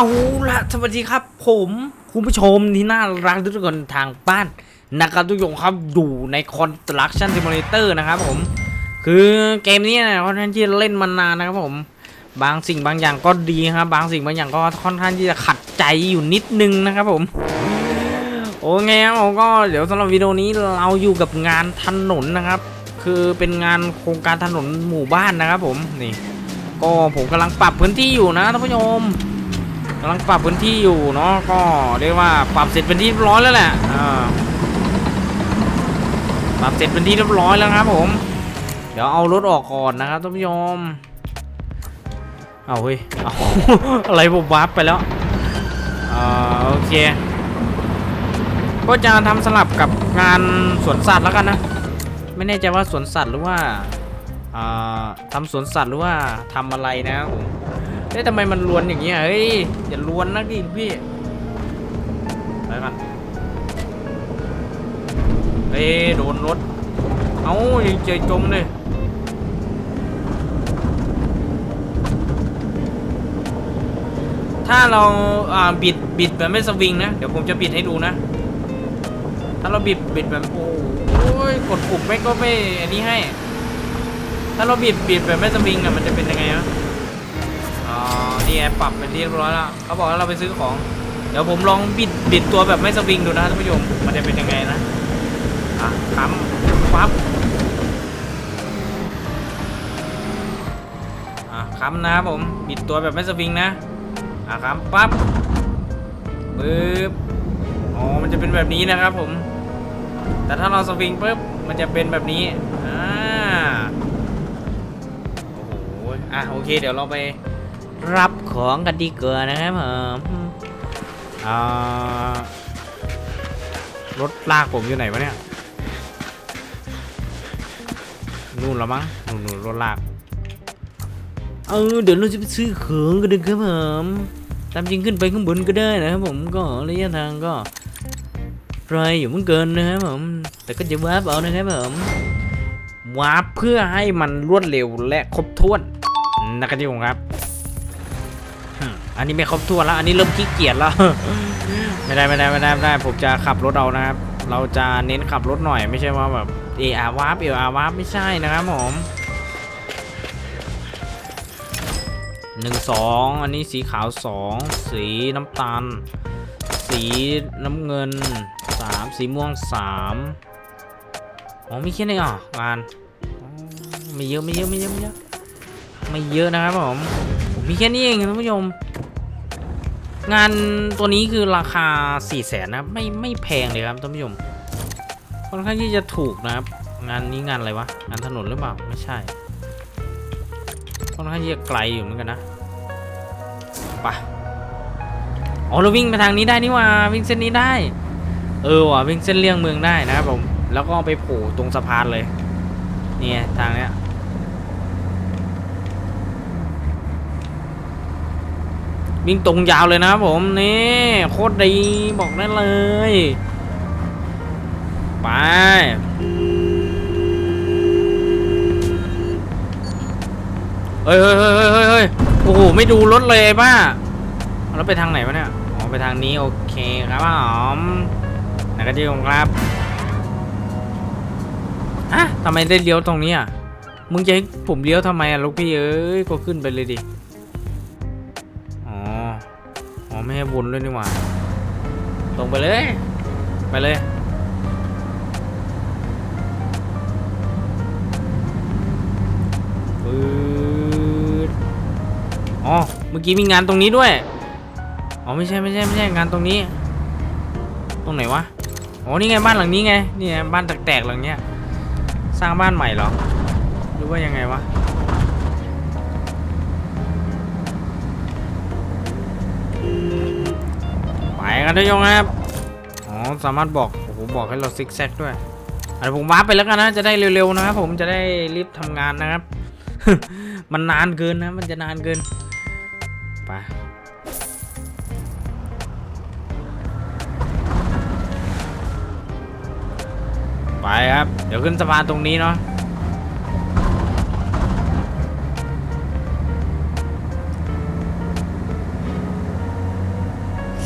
เอาละสวัสดีครับ ผมคุณผู้ชมที่น่ารักทุกคนทางบ้านนะครับทุกคนครับอยู่ใน Construction Simulator นะครับผม คือเกมนี้นะค่อนข้างที่จะเล่นมานานนะครับผม บางสิ่งบางอย่างก็ดีครับ บางสิ่งบางอย่างก็ค่อนข้างที่จะขัดใจอยู่นิดนึงนะครับผม โอเคครับผมก็เดี๋ยวสำหรับวิดีโอนี้เราอยู่กับงานถนนนะครับ คือเป็นงานโครงการถนนหมู่บ้านนะครับผมนี่ ก็ผมกำลังปรับพื้นที่อยู่นะท่านผู้ชม กำลังปรับพื้นที่อยู่เนาะก็เรียกว่าปรับเสร็จเป็นที่เรียบร้อยแล้วแหละปรับเสร็จเป็นที่เรียบร้อยแล้วครับผม เดี๋ยวเอารถออกก่อนนะครับท่านผู้ชมเอาเฮ้ยเอาอะไรผมวาร์ปไปแล้วอโอเค ก็จะทำสลับกับงานสวนสัตว์แล้วกันนะ ไม่แน่ใจว่าสวนสัตว์หรือว่าอ่าทำสวนสัตว์หรือว่าทำอะไรนะครับผม เฮ้ยทำไมมันลวนอย่างเงี้ยเฮ้ยอย่าลวนนะดิพี่ไปกันเฮ้ยโดนรถเอายังเจอจมเลยถ้าเราอ่าบิดบิดแบบไม่สวิงนะเดี๋ยวผมจะบิดให้ดูนะ ถ้าเราบิดบิดแบบโอ้ยกดปุ่มไม่ก็ไม่อันนี้ให้ ถ้าเราบิดบิดแบบไม่สวิงอะมันจะเป็นยังไงวะ นี่ไงปปรับเป็นที่เรียบร้อยแล้วเขาบอกให้เราไปซื้อของ เดี๋ยวผมลองบิดบิดตัวแบบไม่สวิงดูนะท่านผู้ชมมันจะเป็นยังไงนะอะค้ำปั๊บอะค้ำนะครับผมบิดตัวแบบไม่สวิงนะอะค้ำปั๊บปึ๊บอ๋อมันจะเป็นแบบนี้นะครับผม แต่ถ้าเราสวิงปุ๊บมันจะเป็นแบบนี้อ่าโอ้โหอะโอเค เดี๋ยวเราไป รับของกันดีกว่านะครับผมอ่ารถลากผมอยู่ไหนวะเนี่ย นู่นละมั้งนู่นนู่นรถลาก เออเดี๋ยวเราจะไปซื้อของกันดีครับผมตามจริงขึ้นไปข้างบนก็ได้นะครับผมก็ระยะทางก็ไกลอยู่เหมือนเกินนะครับผม แต่ก็จะวาร์ปเอานะครับผมวาร์ปเพื่อให้มันรวดเร็วและครบถ้วนนะครับที่ผมครับ อันนี้ไม่ครบถ้วนแล้ว อันนี้เริ่มขี้เกียจแล้ว ไม่ได้ไม่ได้ไม่ได้ไม่ได้ ผมจะขับรถเอานะครับ เราจะเน้นขับรถหน่อยไม่ใช่ว่าแบบเออาวาร์ปเออาวาร์ปไม่ใช่นะครับผมหนึ่งสองอันนี้สีขาวสองสีน้ำตาล สีน้ำเงินสามสีม่วงสามอ๋อมีแค่นี้อะงานไม่เยอะไม่เยอะไม่เยอะไม่เยอะไม่เยอะนะครับผมผมมีแค่นี้เองท่านผู้ชม งานตัวนี้คือราคา4ี่แสนนะไม่ไม่แพงเลยครับท่านผู้ชมค่อนข้างที่จะถูกนะครับ งานนี้งานอะไรวะ งานถนนหรือเปล่า ไม่ใช่ ค่อนข้างที่จะไกลอยู่เหมือนกันนะไปอ๋อเราวิ่งไปทางนี้ได้นี่ว่าวิ่งเส้นนี้ได้ เออว่ะวิ่งเส้นเลี่ยงเมืองได้นะครับผม แล้วก็ไปโผล่ตรงสะพานเลย เนี่ยทางเนี้ย วิ่งตรงยาวเลยนะผมนี่โคตรดีบอกได้เลย ไป เฮ้ยเฮ้ยเฮ้ยเฮ้ยเฮ้ยโอ้โหไม่ดูรถเลยไอ้าแล้วไปทางไหนวะเนี่ยอ๋อไปทางนี้โอเคครับผมนักกระเจียงครับอะทำไมได้เลี้ยวตรงนี้อะมึงจะให้ผมเลี้ยวทำไมอะลูกพี่เอ้ยก็ขึ้นไปเลยดิ วนเลยนี่หว่าตรงไปเลย ไปเลย ปืดอ๋อ เมื่อกี้มีงานตรงนี้ด้วย อ๋อ ไม่ใช่ไม่ใช่ไม่ใช่งานตรงนี้ ตรงไหนวะ อ๋อ นี่ไงบ้านหลังนี้ไง นี่ไงบ้านแตกๆหลังเนี้ย สร้างบ้านใหม่เหรอ หรือว่ายังไงวะ กันทุกยงครับอ๋อสามารถบอกโอ้โหบอกให้เราซิกแซกด้วยอะเดี๋ยวผมวาร์ปไปแล้วกันนะจะได้เร็วๆนะครับผมจะได้รีบทำงานนะครับ มันนานเกินนะมันจะนานเกินไปไปครับ เดี๋ยวขึ้นสะพานตรงนี้เนาะ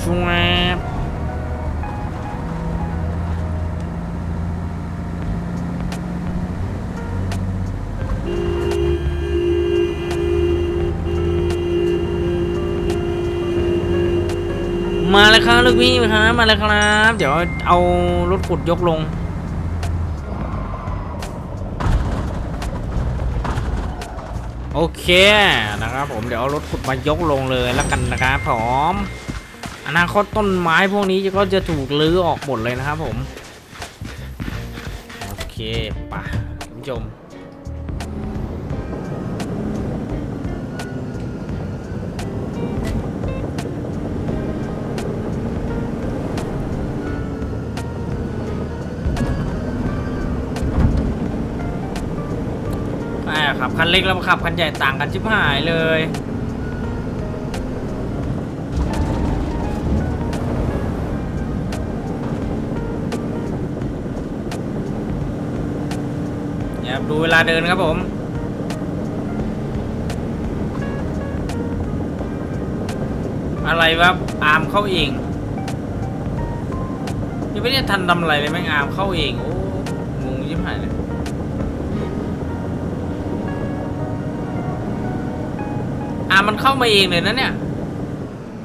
ช่วบ มาเลยครับลูกพี่ครับมาเลยครับ เดี๋ยวเอารถขุดยกลง โอเคนะครับผมเดี๋ยวเอารถขุดมายกลงเลยแล้วกันนะครับผมอนาคตต้นไม้พวกนี้ก็จะถูกลื้อออกหมดเลยนะครับผม โอเคป่ะคุณผู้ชม คันเล็กแล้วขับคันใหญ่ต่างกันชิบหายเลยเนี่ยดูเวลาเดินครับผมอะไรวะอาร์มเข้าเองยังไม่ได้ทันทำอะไรเลยแม่งอาร์มเข้าเองโอ้งงยิ่งหายเลย มมันเข้ามาเองเลยนะเนี่ย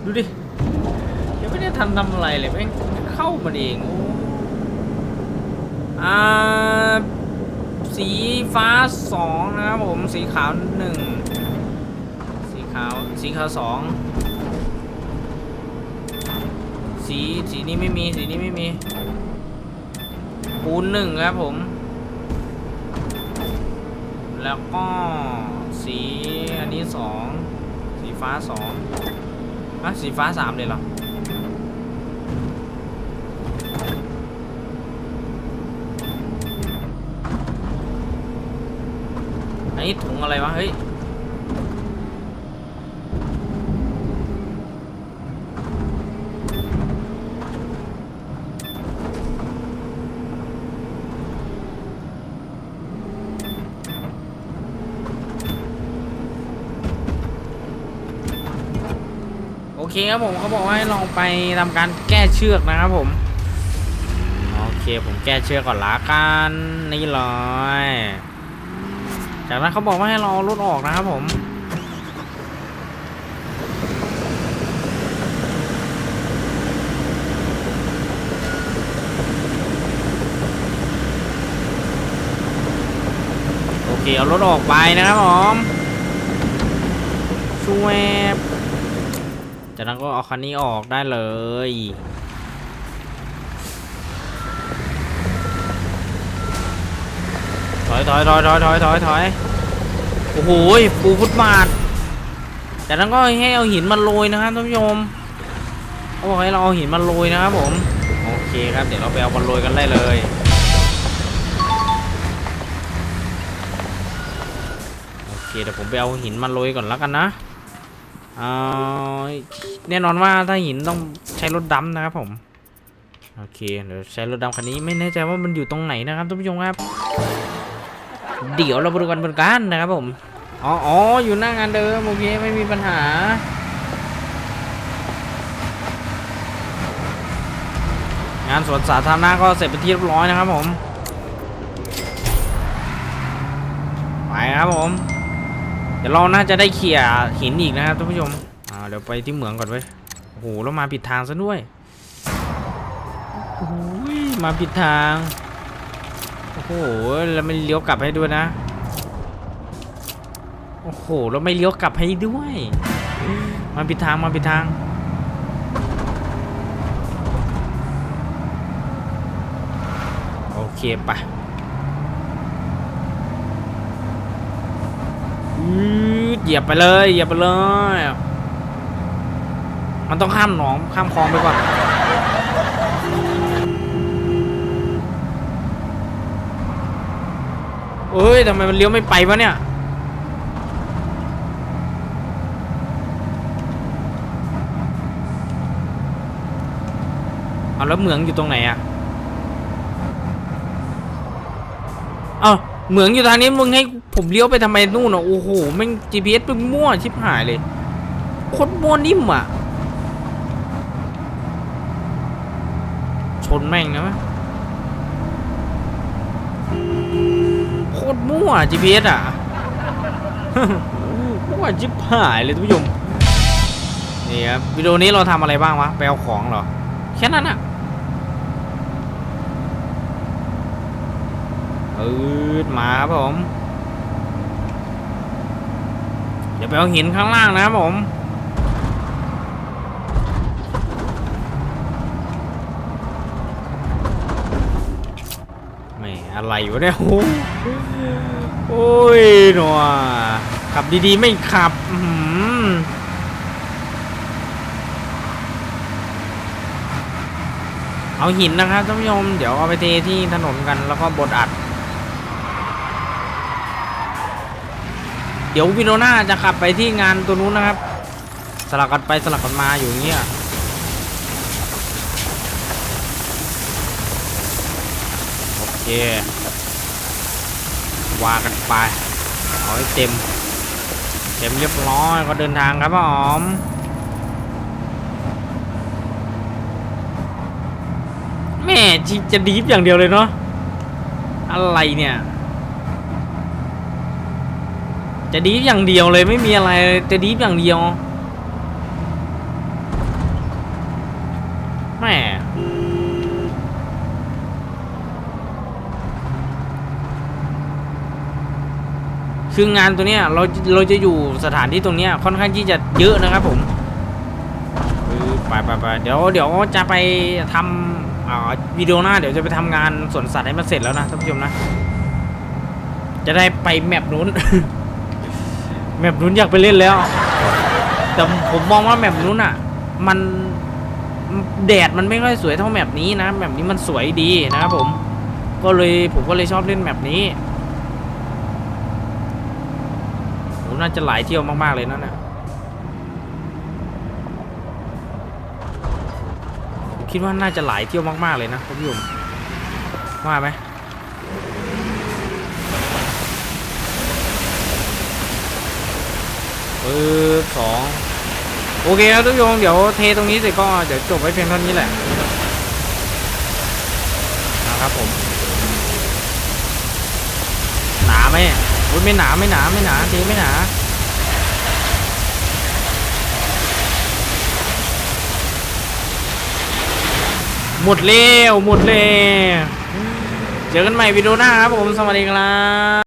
ดูดิยังไม่ได้ทันทำอะไรเลยแม่งเข้ามาเองอ่าสีฟ้าสองนะครับผมสีขาวหนึ่งสีขาวสีขาวสองสีสีนี้ไม่มีสีนี้ไม่มีปูนหนึ่งครับผม แล้วก็สีอันนี้สอง ฟ้าสองอะสีฟ้าสามเลยเหรอ อันนี้ถุงอะไรวะ เฮ้ย คครับผมเขาบอกว่าให้ลองไปทำการแก้เชือกนะครับผม โอเคผมแก้เชือกก่อนละกันนี่เลยจากนั้นเขาบอกว่าให้เราเอรถออกนะครับผมโอเคเอารถออกไปนะครับผมช่วย จากนั้นก็เอาคันนี้ออกได้เลย ถอยถอยถอยถอยถอยถอยถอยโอ้โหปูฟุตบาทจากนั้นก็ให้เอาหินมาโรยนะครับท่านผู้ชมเขาบอกให้เราเอาหินมาโรยนะครับผม โอเคครับ เดี๋ยวเราไปเอามาโรยกันได้เลยโอเคเดี๋ยวผมไปเอาหินมาโรยก่อนแล้วกันนะ เอาแน่นอนว่าถ้าหินต้องใช้รถดำนะครับผมโอเคเดี๋ยวใช้รถดำคันนี้ไม่แน่ใจว่ามันอยู่ตรงไหนนะครับท่านผู้ชมครับ เดี๋ยวเราไปดูกันบนกันนะครับผมอ๋ออ๋ออยู่หน้างานเดิมโอเคไม่มีปัญหางานสวนสาธารณะก็เสร็จเป็นที่เรียบร้อยนะครับผม ไปครับผม เดี๋ยวเราน่าจะได้เขี่ยหินอีกนะครับท่านผู้ชมอ่าเดี๋ยวไปที่เหมืองก่อนเว้ยโอ้โหแล้วมาผิดทางซะด้วยโอ้ยมาผิดทางโอ้โหแล้วไม่เลี้ยวกลับให้ด้วยนะโอ้โหแล้วไม่เลี้ยวกลับให้ด้วยมาผิดทางมาผิดทางโอเคไปะ เหยียบไปเลยเหยียบไปเลย มันต้องข้ามหนองข้ามคลองไปก่อนเอ้ยทำไมมันเลี้ยวไม่ไปวะเนี่ยเอาแล้วเหมืองอยู่ตรงไหนอะเอาเหมืองอยู่ทางนี้มึงให้ ผมเลี้ยวไปทำไมนู่นอะโอ้โหแม่ง GPS เป็นมั่วชิบหายเลยโคตรมั่วนิ่มอะ ชนแม่งนะวะโคตรมั่ว GPS อะมั่วจิบหายเลยท่านผู้ชมนี่ครับวิดีโอนี้เราทำอะไรบ้างวะไปเอาของเหรอ แค่นั้นอะเออมาครับผม เดี๋ยวไปเอาหินข้างล่างนะครับผมไม่อะไรวะเนี่ยโอ้โหโอ้ยหนัวขับดีๆไม่ขับเอาหินนะครับท่านผู้ชม เดี๋ยวเอาไปเทที่ถนนกันแล้วก็บดอัด ดี๋ยววิโนนาจะขับไปที่งานตัวนู้นนะครับ สลับกันไปสลับกันมาอยู่เงี้ยโอเควากันไปเอาให้เต็ม เต็มเรียบร้อยก็เดินทางครับพ่อหอมแม่จะดีฟอย่างเดียวเลยเนาะอะไรเนี่ย จะดีฟอย่างเดียวเลยไม่มีอะไรจะดีฟอย่างเดียวแม่คืองานตัวเนี้ยเราเราจะอยู่สถานที่ตรงเนี้ยค่อนข้างที่จะเยอะนะครับผมไปไปไปเดี๋ยวเดี๋ยวจะไปทำวิดีโอหน้าเดี๋ยวจะไปทำงานสวนสัตว์ให้มันเสร็จแล้วนะท่านผู้ชมนะ จะได้ไปแมปนู้น แมปนู้นอยากไปเล่นแล้ว แต่ผมมองว่าแมปนู้นอะ มันแดดมันไม่ค่อยสวยเท่าแมปนี้นะแมปนี้มันสวยดีนะครับผม ก็เลยผมก็เลยชอบเล่นแมปนี้โหน่าจะหลายเที่ยวมาก ๆ เลยนั่นน่ะคิดว่าน่าจะหลายเที่ยวมาก ๆ เลยนะท่านผู้ชมว่าไหม ปึ๊บสองโอเคครับทุกโยงเดี๋ยวเทตรงนี้เสร็จก็เดี๋ยวจบไว้เพียงเท่านี้แหละนะครับผมหนาไหมอุ๊ยไม่หนาไม่หนาไม่หนาเทไม่หนาหมดเร็วหมดเร็วเจอกันใหม่วิดีโอหน้าครับผมสวัสดีครับ